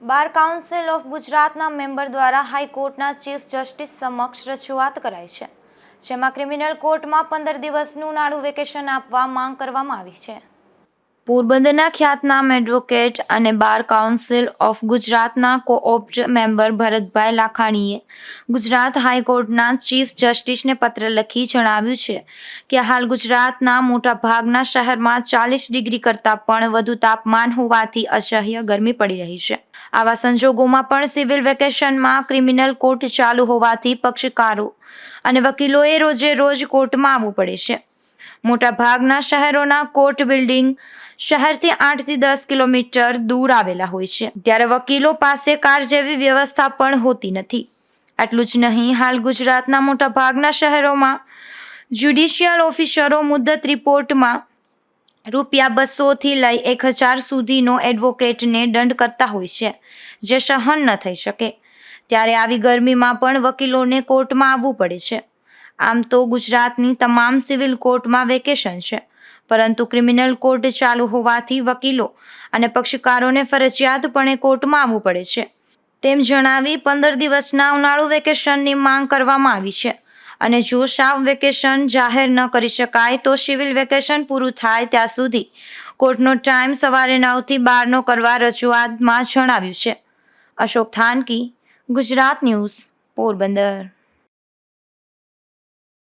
Bar council of ગુજરાતના member દ્વારા હાઈકોર્ટના ચીફ જસ્ટિસ સમક્ષ રજૂઆત કરાઈ છે, જેમાં ક્રિમિનલ કોર્ટમાં પંદર દિવસનું નાડું વેકેશન આપવા માંગ કરવામાં આવી છે. પોરબંદરના ખ્યાતનામ એડવોકેટ અને બાર કાઉન્સિલ ઓફ ગુજરાતના કોઓપ્ટ મેમ્બર ભરતભાઈ લાખાણીએ ગુજરાત હાઈકોર્ટના ચીફ જસ્ટિસને પત્ર લખી જણાવ્યું છે કે હાલ ગુજરાતના મોટા ભાગના શહેરમાં ચાલીસ ડિગ્રી કરતાં પણ વધુ તાપમાન હોવાથી અસહ્ય ગરમી પડી રહી છે. આવા સંજોગોમાં પણ સિવિલ વેકેશનમાં ક્રિમિનલ કોર્ટ ચાલુ હોવાથી પક્ષકારો અને વકીલોએ રોજે રોજ કોર્ટમાં આવવું પડે છે. મોટા ભાગના શહેરોના કોર્ટ બિલ્ડિંગ શહેરથી આઠથી દસ કિલોમીટર દૂર આવેલા હોય છે. ત્યારે વકીલો પાસે કાર જેવી વ્યવસ્થા પણ હોતી નથી. આટલું જ નહીં, હાલ ગુજરાતના મોટા ભાગના શહેરોમાં જ્યુડિશિયલ ઓફિસરો મુદ્દત રિપોર્ટમાં રૂપિયા બસોથી લઈ એક હજાર સુધીનો એડવોકેટને દંડ કરતા હોય છે, જે સહન ન થઈ શકે. ત્યારે આવી ગરમીમાં પણ વકીલોને કોર્ટમાં આવવું પડે છે. આમ તો ગુજરાતની તમામ સિવિલ કોર્ટમાં વેકેશન છે. પરંતુ ક્રિમિનલ કોર્ટ ચાલુ હોવાથી વકીલો અને પક્ષકારોને ફરજિયાતપણે કોર્ટમાં આવવું પડે છે. તેમ જણાવી પંદર દિવસના ઉનાળુ વેકેશનની માંગ કરવામાં આવી છે. અને જો સાવ વેકેશન જાહેર ન કરી શકાય તો સિવિલ વેકેશન પૂરું થાય ત્યાં સુધી કોર્ટનો ટાઈમ સવારે નવથી બારનો કરવા રજૂઆતમાં જણાવ્યું છે. અશોક થાનકી, ગુજરાત ન્યૂઝ, પોરબંદર.